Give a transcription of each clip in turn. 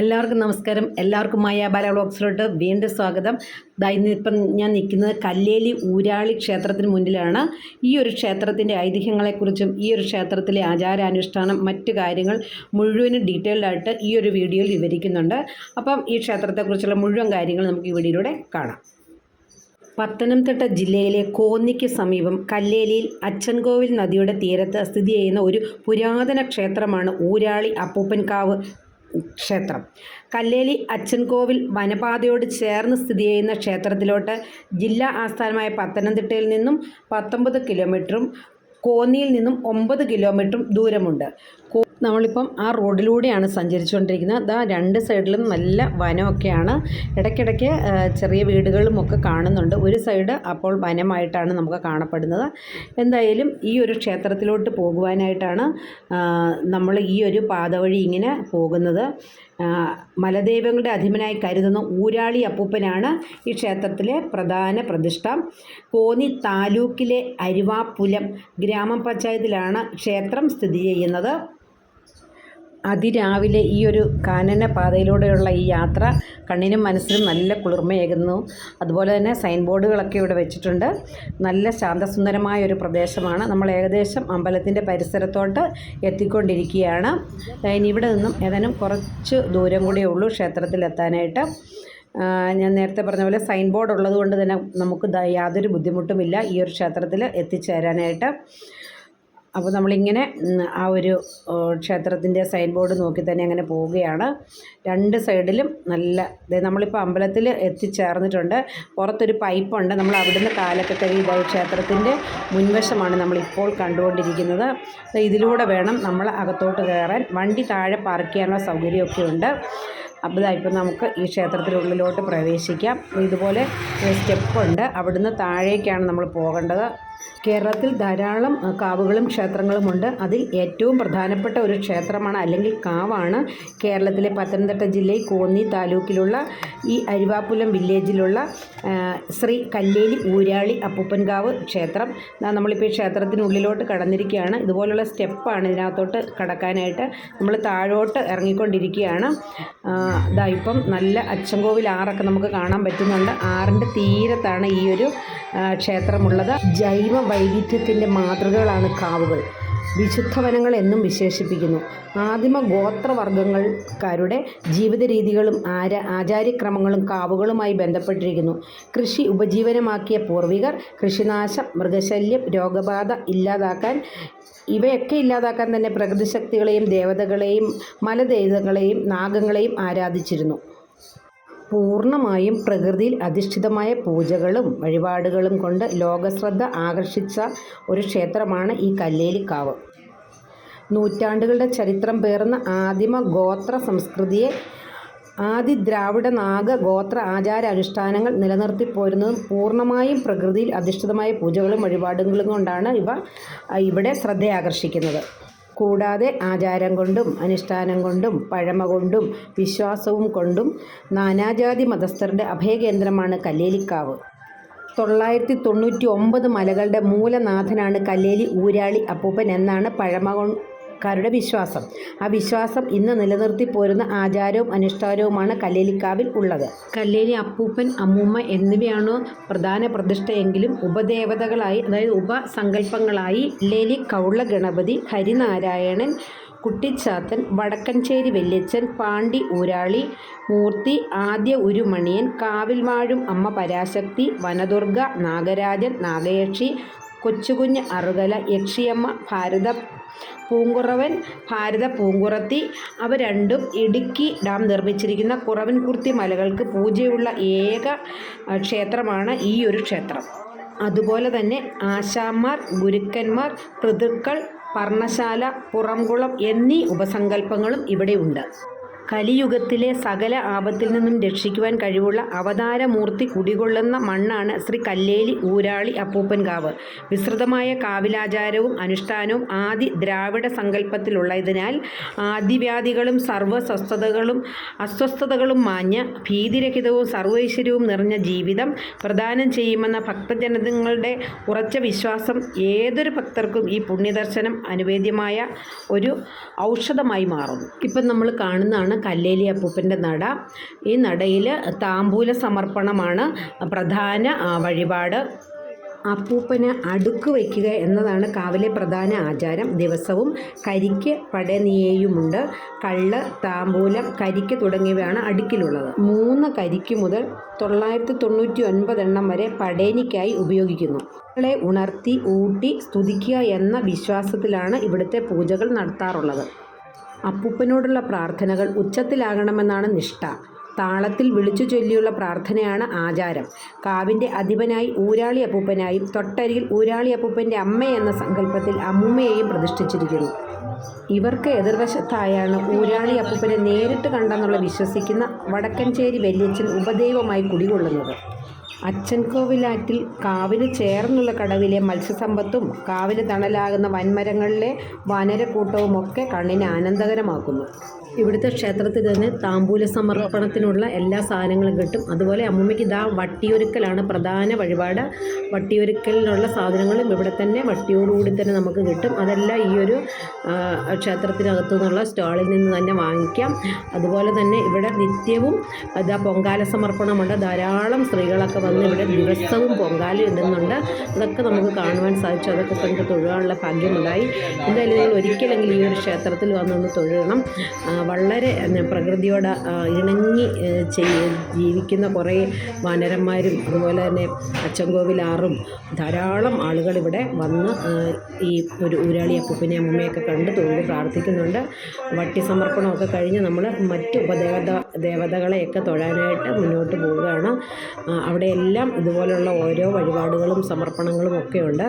എല്ലാവർക്കും നമസ്കാരം. എല്ലാവർക്കും മായ ബാല വ്ളോഗ്സിലോട്ട് വീണ്ടും സ്വാഗതം. ഇന്നിപ്പം ഞാൻ നിൽക്കുന്നത് കല്ലേലി ഊരാളി ക്ഷേത്രത്തിന് മുന്നിലാണ്. ഈ ഒരു ക്ഷേത്രത്തിന്റെ ഐതിഹ്യങ്ങളെക്കുറിച്ചും ഈ ഒരു ക്ഷേത്രത്തിലെ ആചാരാനുഷ്ഠാനം മറ്റു കാര്യങ്ങൾ മുഴുവനും ഡീറ്റെയിൽഡ് ആയിട്ട് ഈ ഒരു വീഡിയോയിൽ വിവരിക്കുന്നുണ്ട്. അപ്പം ഈ ക്ഷേത്രത്തെക്കുറിച്ചുള്ള മുഴുവൻ കാര്യങ്ങൾ നമുക്ക് ഈ വീഡിയോയിലൂടെ കാണാം. പത്തനംതിട്ട ജില്ലയിലെ കോന്നിക്ക് സമീപം കല്ലേലിയിൽ അച്ചൻകോവിൽ നദിയുടെ തീരത്ത് സ്ഥിതി ചെയ്യുന്ന ഒരു പുരാതന ക്ഷേത്രമാണ് ഊരാളി അപ്പൂപ്പൻകാവ്. ക്ഷേത്രം. കല്ലേലി അച്ചൻകോവിൽ വനപാതയോട് ചേർന്ന് സ്ഥിതി ചെയ്യുന്ന ക്ഷേത്രത്തിലോട്ട് ജില്ലാ ആസ്ഥാനമായ പത്തനംതിട്ടയിൽ നിന്നും പത്തൊമ്പത് കിലോമീറ്ററും കോന്നിയിൽ നിന്നും ഒമ്പത് കിലോമീറ്ററും ദൂരമുണ്ട്. നമ്മളിപ്പം ആ റോഡിലൂടെയാണ് സഞ്ചരിച്ചുകൊണ്ടിരിക്കുന്നത്. ദാ രണ്ട് സൈഡിലും നല്ല വനമൊക്കെയാണ്. ഇടയ്ക്കിടയ്ക്ക് ആ, ചെറിയ വീടുകളും ഒക്കെ കാണുന്നുണ്ട്. ഒരു സൈഡ് അപ്പോൾ വനമായിട്ടാണ് നമുക്ക് കാണപ്പെടുന്നത്. എന്തായാലും ഈ ഒരു ക്ഷേത്രത്തിലോട്ട് പോകുവാനായിട്ടാണ് നമ്മൾ ഈ ഒരു പാത വഴി ഇങ്ങനെ പോകുന്നത്. ആ, മലദൈവങ്ങളുടെ അധിപനായി കരുതുന്ന ഊരാളി അപ്പൂപ്പനാണ് ഈ ക്ഷേത്രത്തിലെ പ്രധാന പ്രതിഷ്ഠ. കോന്നി താലൂക്കിലെ അരുവാപ്പുലം ഗ്രാമപഞ്ചായത്തിലാണ് ക്ഷേത്രം സ്ഥിതി ചെയ്യുന്നത്. അതിരാവിലെ ഈ ഒരു കാനന പാതയിലൂടെയുള്ള ഈ യാത്ര കണ്ണിനും മനസ്സിനും നല്ല കുളിർമയേകുന്നു. അതുപോലെ തന്നെ സൈൻ ബോർഡുകളൊക്കെ ഇവിടെ വെച്ചിട്ടുണ്ട്. നല്ല ശാന്തസുന്ദരമായ ഒരു പ്രദേശമാണ്. നമ്മൾ ഏകദേശം അമ്പലത്തിന്റെ പരിസരത്തോട്ട് എത്തിക്കൊണ്ടിരിക്കുകയാണ്. ഇനി ഇവിടെ നിന്നും ഏതാനും കുറച്ച് ദൂരം കൂടിയേ ഉള്ളൂ ക്ഷേത്രത്തിലെത്താനായിട്ട്. ഞാൻ നേരത്തെ പറഞ്ഞ പോലെ സൈൻ ബോർഡ് ഉള്ളത് കൊണ്ട് തന്നെ നമുക്ക് യാതൊരു ബുദ്ധിമുട്ടുമില്ല ഈ ഒരു ക്ഷേത്രത്തിൽ എത്തിച്ചേരാനായിട്ട്. അപ്പോൾ നമ്മളിങ്ങനെ ആ ഒരു ക്ഷേത്രത്തിന്റെ സൈൻ ബോർഡ് നോക്കി തന്നെ അങ്ങനെ പോവുകയാണ്. രണ്ട് സൈഡിലും നല്ല നമ്മളിപ്പോൾ അമ്പലത്തിൽ എത്തിച്ചേർന്നിട്ടുണ്ട്. പുറത്തൊരു പൈപ്പുണ്ട് നമ്മൾ അവിടുന്ന് കാലൊക്കെ ഈ ക്ഷേത്രത്തിന്റെ മുൻവശമാണ് നമ്മളിപ്പോൾ കണ്ടുകൊണ്ടിരിക്കുന്നത്. ഇതിലൂടെ വേണം നമ്മൾ അകത്തോട്ട് കയറാൻ. വണ്ടി താഴെ പാർക്ക് ചെയ്യാനുള്ള സൗകര്യമൊക്കെ ഉണ്ട്. അപ്പോൾ ഇപ്പം നമുക്ക് ഈ ക്ഷേത്രത്തിനുള്ളിലോട്ട് പ്രവേശിക്കാം. ഇതുപോലെ സ്റ്റെപ്പുണ്ട് അവിടുന്ന് താഴേക്കാണ് നമ്മൾ പോകേണ്ടത്. കേരളത്തിൽ ധാരാളം കാവുകളും ക്ഷേത്രങ്ങളുമുണ്ട്. അതിൽ ഏറ്റവും പ്രധാനപ്പെട്ട ഒരു ക്ഷേത്രമാണ് അല്ലെങ്കിൽ കാവാണ് കേരളത്തിലെ പത്തനംതിട്ട ജില്ലയിൽ കോന്നി താലൂക്കിലുള്ള ഈ അരുവാപ്പുലം വില്ലേജിലുള്ള ശ്രീ കല്ലേലി ഊരാളി അപ്പൂപ്പൻകാവ് ക്ഷേത്രം. നമ്മളിപ്പോൾ ഈ ക്ഷേത്രത്തിനുള്ളിലോട്ട് കടന്നിരിക്കുകയാണ്. ഇതുപോലുള്ള സ്റ്റെപ്പാണ് ഇതിനകത്തോട്ട് കടക്കാനായിട്ട് നമ്മൾ താഴോട്ട് ഇറങ്ങിക്കൊണ്ടിരിക്കുകയാണ്. ഇതാ ഇപ്പം നല്ല അച്ചൻകോവിൽ ആറൊക്കെ നമുക്ക് കാണാൻ പറ്റുന്നുണ്ട്. ആറിന്റെ തീരത്താണ് ഈ ഒരു ക്ഷേത്രമുള്ളത് ജൈവ വൈവിധ്യത്തിന്റെ മാതൃകകളാണ് കാവുകൾ. വിശുദ്ധ വനങ്ങൾ എന്നും വിശേഷിപ്പിക്കുന്നു. ആദിമ ഗോത്രവർഗങ്ങൾക്കാരുടെ ജീവിത രീതികളും ആര ആചാര്യക്രമങ്ങളും കാവുകളുമായി ബന്ധപ്പെട്ടിരിക്കുന്നു. കൃഷി ഉപജീവനമാക്കിയ പൂർവികർ കൃഷിനാശം മൃഗശല്യം രോഗബാധ ഇല്ലാതാക്കാൻ ഇവയൊക്കെ ഇല്ലാതാക്കാൻ തന്നെ പ്രകൃതിശക്തികളെയും ദേവതകളെയും മലദേവതകളെയും നാഗങ്ങളെയും ആരാധിച്ചിരുന്നു. പൂർണമായും പ്രകൃതിയിൽ അധിഷ്ഠിതമായ പൂജകളും വഴിപാടുകളും കൊണ്ട് ലോകശ്രദ്ധ ആകർഷിച്ച ഒരു ക്ഷേത്രമാണ് ഈ കല്ലേലിക്കാവ്. നൂറ്റാണ്ടുകളുടെ ചരിത്രം പേർന്ന ആദിമ ഗോത്ര സംസ്കൃതിയെ ആദി ദ്രാവിഡ നാഗ ഗോത്ര ആചാര അനുഷ്ഠാനങ്ങൾ നിലനിർത്തി പോരുന്നതും പൂർണമായും പ്രകൃതിയിൽ അധിഷ്ഠിതമായ പൂജകളും വഴിപാടുകളും കൊണ്ടാണ് ഇവ ഇവിടെ ശ്രദ്ധയാകർഷിക്കുന്നത്. കൂടാതെ ആചാരം കൊണ്ടും അനുഷ്ഠാനം കൊണ്ടും പഴമ കൊണ്ടും വിശ്വാസവും കൊണ്ടും നാനാജാതി മതസ്ഥരുടെ അഭയകേന്ദ്രമാണ് കല്ലേലിക്കാവ്. തൊള്ളായിരത്തി തൊണ്ണൂറ്റി ഒമ്പത് മലകളുടെ മൂലനാഥനാണ് കല്ലേലി ഊരാളി അപ്പൂപ്പൻ എന്നാണ് പഴമക്കാരുടെ വിശ്വാസം. ആ വിശ്വാസം ഇന്ന് നിലനിർത്തി പോരുന്ന ആചാരവും അനുഷ്ഠാനവുമാണ് കല്ലേലിക്കാവിൽ ഉള്ളത്. കല്ലേലി അപ്പൂപ്പൻ അമ്മൂമ്മ എന്നിവയാണ് പ്രധാന പ്രതിഷ്ഠയെങ്കിലും ഉപദേവതകളായി അതായത് ഉപസങ്കല്പങ്ങളായി ലേലി കൗള ഗണപതി ഹരിനാരായണൻ കുട്ടിച്ചാത്തൻ വടക്കഞ്ചേരി വല്യച്ഛൻ പാണ്ടി ഊരാളി മൂർത്തി ആദ്യ ഉരുമണിയൻ കാവിൽവാഴും അമ്മ പരാശക്തി വനദുർഗ നാഗരാജൻ നാഗയക്ഷി കൊച്ചുകുഞ്ഞ് അറുകല യക്ഷിയമ്മ ഭാരത പൂങ്കുറവൻ ഭാരത പൂങ്കുറത്തി അവ രണ്ടും ഇടുക്കി ഡാം നിർമ്മിച്ചിരിക്കുന്ന കുറവൻകുർത്തി മലകൾക്ക് പൂജയുള്ള ഏക ക്ഷേത്രമാണ് ഈ ഒരു ക്ഷേത്രം. അതുപോലെ തന്നെ ആശാന്മാർ ഗുരുക്കന്മാർ പിതൃക്കൾ പർണശാല പുറംകുളം എന്നീ ഉപസങ്കല്പങ്ങളും ഇവിടെയുണ്ട് കലിയുഗത്തിലെ സകല ആപത്തിൽ നിന്നും രക്ഷിക്കുവാൻ കഴിവുള്ള അവതാരമൂർത്തി കുടികൊള്ളുന്ന മണ്ണാണ് ശ്രീ കല്ലേലി ഊരാളി അപ്പൂപ്പൻകാവ്. വിസ്തൃതമായ കാവിലാചാരവും അനുഷ്ഠാനവും ആദി ദ്രാവിഡ സങ്കല്പത്തിലുള്ളതിനാൽ ആദിവ്യാധികളും സർവസ്വസ്ഥതകളും അസ്വസ്ഥതകളും മാഞ്ഞ് ഭീതിരഹിതവും സർവൈശ്വര്യവും നിറഞ്ഞ ജീവിതം പ്രദാനം ചെയ്യുമെന്ന ഭക്തജനതങ്ങളുടെ ഉറച്ച വിശ്വാസം ഏതൊരു ഭക്തർക്കും ഈ പുണ്യദർശനം അനുവേദ്യമായ ഒരു ഔഷധമായി മാറുന്നു. ഇപ്പം നമ്മൾ കാണുന്നതാണ് കല്ലേലി അപ്പൂപ്പന്റെ നട. ഈ നടയിൽ താമ്പൂല സമർപ്പണമാണ് പ്രധാന വഴിപാട്. അപ്പൂപ്പന് അടുക്ക് വയ്ക്കുക എന്നതാണ് കാവിലെ പ്രധാന ആചാരം. ദിവസവും കരിക്ക് പടനിയേയുമുണ്ട്. കള്ള് താമ്പൂലം കരിക്ക് തുടങ്ങിയവയാണ് അടുക്കിലുള്ളത്. മൂന്ന് കരിക്ക് മുതൽ തൊള്ളായിരത്തി തൊണ്ണൂറ്റി ഒൻപത് എണ്ണം വരെ പടേനിക്കായി ഉപയോഗിക്കുന്നു. ളെ ഉണർത്തി ഊട്ടി സ്തുതിക്കുക എന്ന വിശ്വാസത്തിലാണ് ഇവിടുത്തെ പൂജകൾ നടത്താറുള്ളത്. അപ്പൂപ്പനോടുള്ള പ്രാർത്ഥനകൾ ഉച്ചത്തിലാകണമെന്നാണ് നിഷ്ഠ. താളത്തിൽ വിളിച്ചു ചൊല്ലിയുള്ള പ്രാർത്ഥനയാണ് ആചാരം. കാവിന്റെ അധിപനായി ഊരാളി അപ്പൂപ്പനായും തൊട്ടരിയിൽ ഊരാളി അപ്പൂപ്പന്റെ അമ്മ എന്ന സങ്കല്പത്തിൽ അമ്മൂമ്മയെയും പ്രതിഷ്ഠിച്ചിരിക്കുന്നു. ഇവർക്ക് എതിർവശത്തായാണ് ഊരാളി അപ്പൂപ്പനെ നേരിട്ട് കണ്ടെന്നുള്ള വിശ്വസിക്കുന്ന വടക്കഞ്ചേരി വല്യച്ഛൻ ഉപദൈവമായി കുടികൊള്ളുന്നത്. അച്ചൻകോവിലാറ്റിൽ കാവിന് ചേർന്നുള്ള കടവിലെ മത്സ്യസമ്പത്തും കാവിന് തണലാകുന്ന വൻമരങ്ങളിലെ വനരക്കൂട്ടവും ഒക്കെ കണ്ണിനെ ആനന്ദകരമാക്കുന്നു. ഇവിടുത്തെ ക്ഷേത്രത്തിൽ തന്നെ താമ്പൂല സമർപ്പണത്തിനുള്ള എല്ലാ സാധനങ്ങളും കിട്ടും. അതുപോലെ അമ്മൂമ്മയ്ക്ക് ഇതാ വട്ടിയൊരുക്കലാണ് പ്രധാന വഴിപാട്. വട്ടിയൊരുക്കലിനുള്ള സാധനങ്ങളും ഇവിടെ തന്നെ വട്ടിയോടുകൂടി തന്നെ നമുക്ക് കിട്ടും. അതെല്ലാം ഈ ഒരു ക്ഷേത്രത്തിനകത്തു നിന്നുള്ള സ്റ്റാളിൽ നിന്ന് തന്നെ വാങ്ങിക്കാം. അതുപോലെ തന്നെ ഇവിടെ നിത്യവും ഇതാ പൊങ്കാല സമർപ്പണമുണ്ട്. ധാരാളം സ്ത്രീകളൊക്കെ വന്ന് ഇവിടെ ദിവസവും പൊങ്കാല ഇടുന്നുണ്ട്. അതൊക്കെ നമുക്ക് കാണുവാൻ സാധിച്ചു. അതൊക്കെ കണ്ട് തൊഴുവാനുള്ള ഭാഗ്യമുണ്ടായി. എന്തായാലും നിങ്ങൾ ഒരിക്കലെങ്കിലും ഈ ഒരു ക്ഷേത്രത്തിൽ വന്നൊന്ന് തൊഴുകണം. വളരെ പ്രകൃതിയോട് ഇണങ്ങി ജീവിക്കുന്ന കുറേ വാനരന്മാരും അതുപോലെ തന്നെ അച്ചൻകോവിലാറും ധാരാളം ആളുകൾ ഇവിടെ വന്ന് ഈ ഒരു ഊരാളി അപ്പൂപ്പിനെ അമ്മയൊക്കെ കണ്ട് തൊഴുത് പ്രാർത്ഥിക്കുന്നുണ്ട്. വട്ടി സമർപ്പണമൊക്കെ കഴിഞ്ഞ് നമ്മൾ മറ്റ് ഉപദേവത ദേവതകളെയൊക്കെ തൊഴാനായിട്ട് മുന്നോട്ട് പോവുകയാണ്. ആ, അവിടെയെല്ലാം ഇതുപോലെയുള്ള ഓരോ വഴിപാടുകളും സമർപ്പണങ്ങളും ഒക്കെ ഉണ്ട്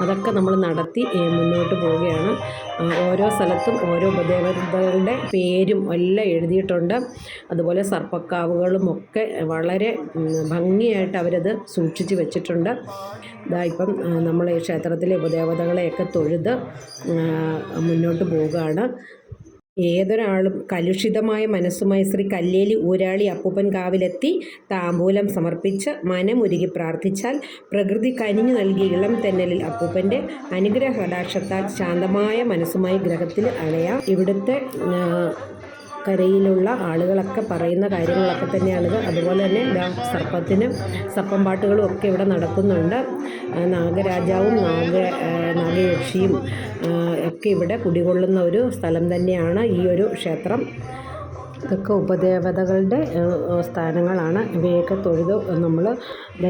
അതൊക്കെ നമ്മൾ നടത്തി മുന്നോട്ട് പോവുകയാണ്. ഓരോ സ്ഥലത്തും ഓരോ ഉപദേവതകളുടെ പേരും എല്ലാം എഴുതിയിട്ടുണ്ട്. അതുപോലെ സർപ്പക്കാവുകളും ഒക്കെ വളരെ ഭംഗിയായിട്ട് അവരത് സൂക്ഷിച്ച് വെച്ചിട്ടുണ്ട്. ഇതാ ഇപ്പം നമ്മൾ ക്ഷേത്രത്തിലെ ഉപദേവതകളെയൊക്കെ തൊഴുത് മുന്നോട്ട് പോവുകയാണ്. ഏതൊരാളും കലുഷിതമായ മനസ്സുമായി ശ്രീ കല്ലേലി ഊരാളി അപ്പൂപ്പൻ കാവിലെത്തി താമ്പൂലം സമർപ്പിച്ച് മനമുരുകി പ്രാർത്ഥിച്ചാൽ പ്രകൃതി കനിഞ്ഞു നൽകിയ ഇളം തെന്നലിൽ അപ്പൂപ്പന്റെ അനുഗ്രഹ കടാക്ഷത്താൽ ശാന്തമായ മനസ്സുമായി ഗ്രഹത്തിൽ അണയാം. ഇവിടുത്തെ കരയിലുള്ള ആളുകളൊക്കെ പറയുന്ന കാര്യങ്ങളൊക്കെ തന്നെയാണിത് അതുപോലെ തന്നെ സർപ്പത്തിനും സർപ്പം പാട്ടുകളും ഒക്കെ ഇവിടെ നടക്കുന്നുണ്ട്. നാഗരാജാവും നാഗ നാഗയക്ഷിയും ഒക്കെ ഇവിടെ കുടികൊള്ളുന്ന ഒരു സ്ഥലം തന്നെയാണ് ഈ ഒരു ക്ഷേത്രം. ഇതൊക്കെ ഉപദേവതകളുടെ സ്ഥാനങ്ങളാണ്. ഇവയൊക്കെ തൊഴുത് നമ്മൾ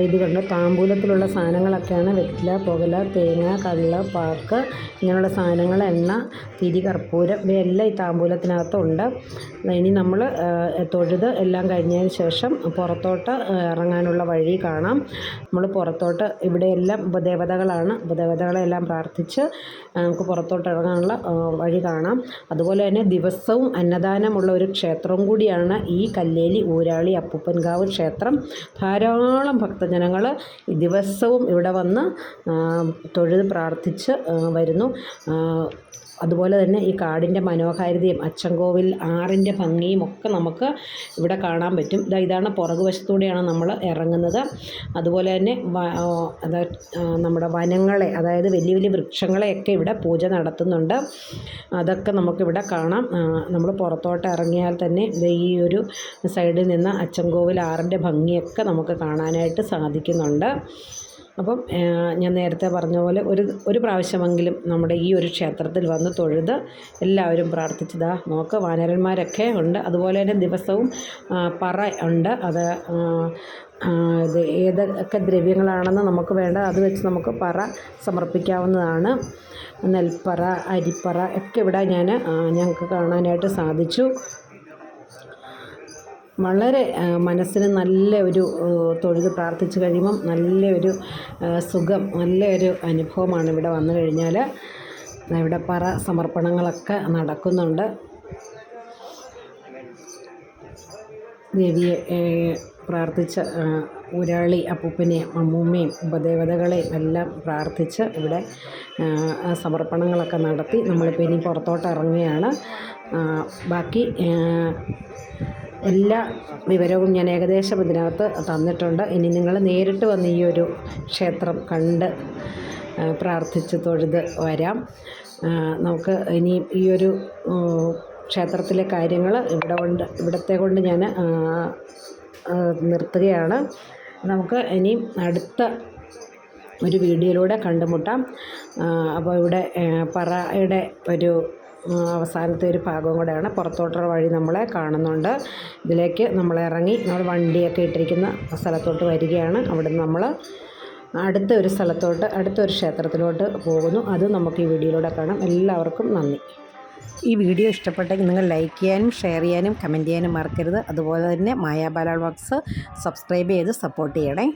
ഇത് കണ്ട് താമ്പൂലത്തിലുള്ള സാധനങ്ങളൊക്കെയാണ് വെറ്റില പുകല തേങ്ങ കള്ള് പാക്ക് ഇങ്ങനെയുള്ള സാധനങ്ങൾ എണ്ണ തിരി കർപ്പൂരം ഇവയെല്ലാം ഈ താമ്പൂലത്തിനകത്തുണ്ട്. ഇനി നമ്മൾ തൊഴുത് എല്ലാം കഴിഞ്ഞതിന് ശേഷം പുറത്തോട്ട് ഇറങ്ങാനുള്ള വഴി കാണാം. നമ്മൾ പുറത്തോട്ട് ഇവിടെയെല്ലാം ഉപദേവതകളാണ്. ഉപദേവതകളെല്ലാം പ്രാർത്ഥിച്ച് നമുക്ക് പുറത്തോട്ട് ഇറങ്ങാനുള്ള വഴി കാണാം. അതുപോലെ തന്നെ ദിവസവും അന്നദാനമുള്ള ഒരു ക്ഷേത്രവും കൂടിയാണ് ഈ കല്ലേലി ഊരാളി അപ്പൂപ്പൻകാവ് ക്ഷേത്രം. ധാരാളം ഭക്തജനങ്ങൾ ദിവസവും ഇവിടെ വന്ന് തൊഴുത് പ്രാർത്ഥിച്ച് വരുന്നു. അതുപോലെ തന്നെ ഈ കാടിന്റെ മനോഹാരിതയും അച്ചൻകോവിൽ ആറിന്റെ ഭംഗിയും ഒക്കെ നമുക്ക് ഇവിടെ കാണാൻ പറ്റും. ഇതാ ഇതാണ് പുറകു വശത്തൂടെയാണ് നമ്മൾ ഇറങ്ങുന്നത്. അതുപോലെ തന്നെ അത് നമ്മുടെ വനങ്ങളെ അതായത് വലിയ വലിയ വൃക്ഷങ്ങളെയൊക്കെ ഇവിടെ പൂജ നടത്തുന്നുണ്ട്. അതൊക്കെ നമുക്കിവിടെ കാണാം. നമ്മൾ പുറത്തോട്ട് ഇറങ്ങിയാൽ തന്നെ ഈ ഒരു സൈഡിൽ നിന്ന് അച്ചൻകോവിൽ ആറിന്റെ ഭംഗിയൊക്കെ നമുക്ക് കാണാനായിട്ട് സാധിക്കുന്നുണ്ട്. അപ്പം ഞാൻ നേരത്തെ പറഞ്ഞ പോലെ ഒരു ഒരു പ്രാവശ്യമെങ്കിലും നമ്മുടെ ഈ ഒരു ക്ഷേത്രത്തിൽ വന്ന് തൊഴുത് എല്ലാവരും പ്രാർത്ഥിച്ചതാ നോക്ക് വാനരന്മാരൊക്കെ ഉണ്ട്. അതുപോലെ തന്നെ ദിവസവും പറ ഉണ്ട്. അത് ഇത് ഏതൊക്കെ ദ്രവ്യങ്ങളാണെന്ന് നമുക്ക് വേണ്ട അത് വെച്ച് നമുക്ക് പറ സമർപ്പിക്കാവുന്നതാണ്. നെൽപ്പറ അരിപ്പറ ഒക്കെ ഇവിടെ ഞാൻ ഞങ്ങൾക്ക് കാണാനായിട്ട് സാധിച്ചു. വളരെ മനസ്സിന് നല്ല ഒരു തൊഴുത് പ്രാർത്ഥിച്ച് കഴിയുമ്പം നല്ലൊരു സുഖം നല്ലൊരു അനുഭവമാണ് ഇവിടെ വന്നു കഴിഞ്ഞാൽ ഇവിടെ പറ സമർപ്പണങ്ങളൊക്കെ നടക്കുന്നുണ്ട്. ദേവിയെ പ്രാർത്ഥിച്ച് ഊരാളി അപ്പൂപ്പനെയും അമ്മൂമ്മയും ഉപദേവതകളെയും എല്ലാം പ്രാർത്ഥിച്ച് ഇവിടെ സമർപ്പണങ്ങളൊക്കെ നടത്തി നമ്മളിപ്പോൾ ഇനി പുറത്തോട്ട് ഇറങ്ങുകയാണ്. ബാക്കി എല്ലാ വിവരവും ഞാൻ ഏകദേശം ഇതിനകത്ത് തന്നിട്ടുണ്ട്. ഇനി നിങ്ങൾ നേരിട്ട് വന്ന് ഈ ഒരു ക്ഷേത്രം കണ്ട് പ്രാർത്ഥിച്ച് തൊഴുത് വരാം. നമുക്ക് ഇനി ഈ ഒരു ക്ഷേത്രത്തിലെ കാര്യങ്ങൾ ഇവിടെ കൊണ്ട് ഇവിടത്തെ കൊണ്ട് ഞാൻ നിർത്തുകയാണ്. നമുക്ക് ഇനി അടുത്ത ഒരു വീഡിയോയിലൂടെ കണ്ടുമുട്ടാം. അപ്പോൾ ഇവിടെ പറയുടെ ഒരു അവസാനത്തെ ഒരു ഭാഗവും കൂടെയാണ്. പുറത്തോട്ടുള്ള വഴി നമ്മളെ കാണുന്നുണ്ട്. ഇതിലേക്ക് നമ്മൾ ഇറങ്ങി നമ്മൾ വണ്ടിയൊക്കെ ഇട്ടിരിക്കുന്ന സ്ഥലത്തോട്ട് വരികയാണ്. അവിടെ നമ്മൾ അടുത്ത ഒരു സ്ഥലത്തോട്ട് അടുത്ത ഒരു ക്ഷേത്രത്തിലോട്ട് പോകുന്നു. അത് നമുക്ക് ഈ വീഡിയോയിലൂടെ കാണാം. എല്ലാവർക്കും നന്ദി. ഈ വീഡിയോ ഇഷ്ടപ്പെട്ടെങ്കിൽ നിങ്ങൾ ലൈക്ക് ചെയ്യാനും ഷെയർ ചെയ്യാനും കമന്റ് ചെയ്യാനും മറക്കരുത്. അതുപോലെ തന്നെ മായാബാലാൾ വർക്ക്സ് സബ്സ്ക്രൈബ് ചെയ്ത് സപ്പോർട്ട് ചെയ്യണേ.